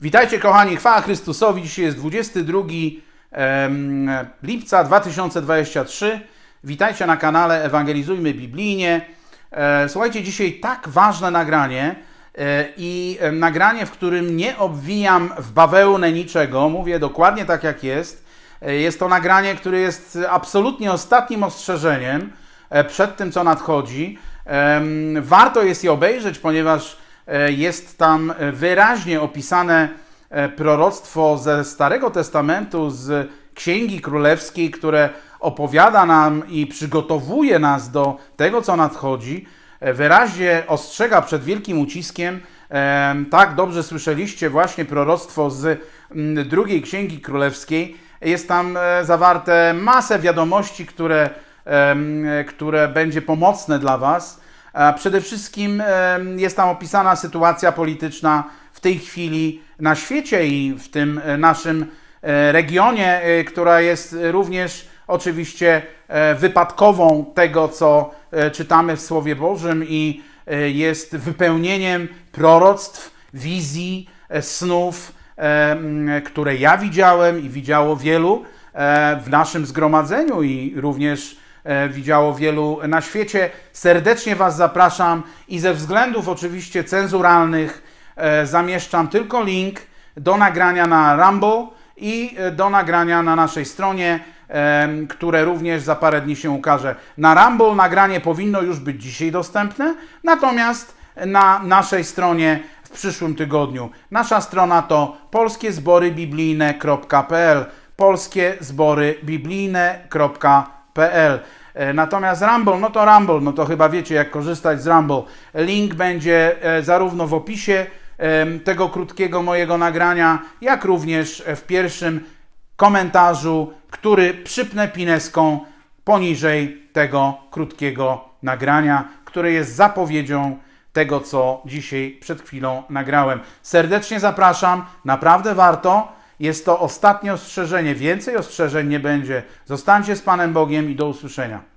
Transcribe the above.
Witajcie kochani, chwała Chrystusowi. Dzisiaj jest 22 em, lipca 2023. Witajcie na kanale Ewangelizujmy Biblijnie. E, Słuchajcie, dzisiaj tak ważne nagranie e, i nagranie, w którym nie obwijam w bawełnę niczego, mówię dokładnie tak jak jest. E, Jest to nagranie, które jest absolutnie ostatnim ostrzeżeniem przed tym, co nadchodzi. Warto jest je obejrzeć, ponieważ jest tam e, wyraźnie opisane e, proroctwo ze Starego Testamentu, z Księgi Królewskiej, które opowiada nam i przygotowuje nas do tego, co nadchodzi. E, Wyraźnie ostrzega przed wielkim uciskiem. Em, Tak, dobrze słyszeliście właśnie proroctwo z mm, drugiej Księgi Królewskiej. Jest tam e, zawarte masę wiadomości, które, które będzie pomocne dla Was. A Przede wszystkim em, jest tam opisana sytuacja polityczna w tej chwili na świecie i w tym e, naszym e, regionie, e, która jest również oczywiście e, wypadkową tego, co e, czytamy w Słowie Bożym i e, jest wypełnieniem proroctw, wizji, e, snów, e, które ja widziałem i widziało wielu e, w naszym zgromadzeniu i również e, widziało wielu na świecie. Serdecznie Was zapraszam i ze względów oczywiście cenzuralnych e, zamieszczam tylko link do nagrania na Rumble i e, do nagrania na naszej stronie, które również za parę dni się ukaże. Na Rumble nagranie powinno już być dzisiaj dostępne, natomiast na naszej stronie w przyszłym tygodniu. Nasza strona to polskiezborybiblijne.pl polskiezborybiblijne.pl E, Natomiast Rumble, no to Rumble, no to chyba wiecie jak korzystać z Rumble. Link będzie e, zarówno w opisie tego krótkiego mojego nagrania, jak również w pierwszym komentarzu, który przypnę pineską poniżej tego krótkiego nagrania, które jest zapowiedzią tego, co dzisiaj przed chwilą nagrałem. Serdecznie zapraszam, naprawdę warto. Jest to ostatnie ostrzeżenie, więcej ostrzeżeń nie będzie. Zostańcie z Panem Bogiem i do usłyszenia.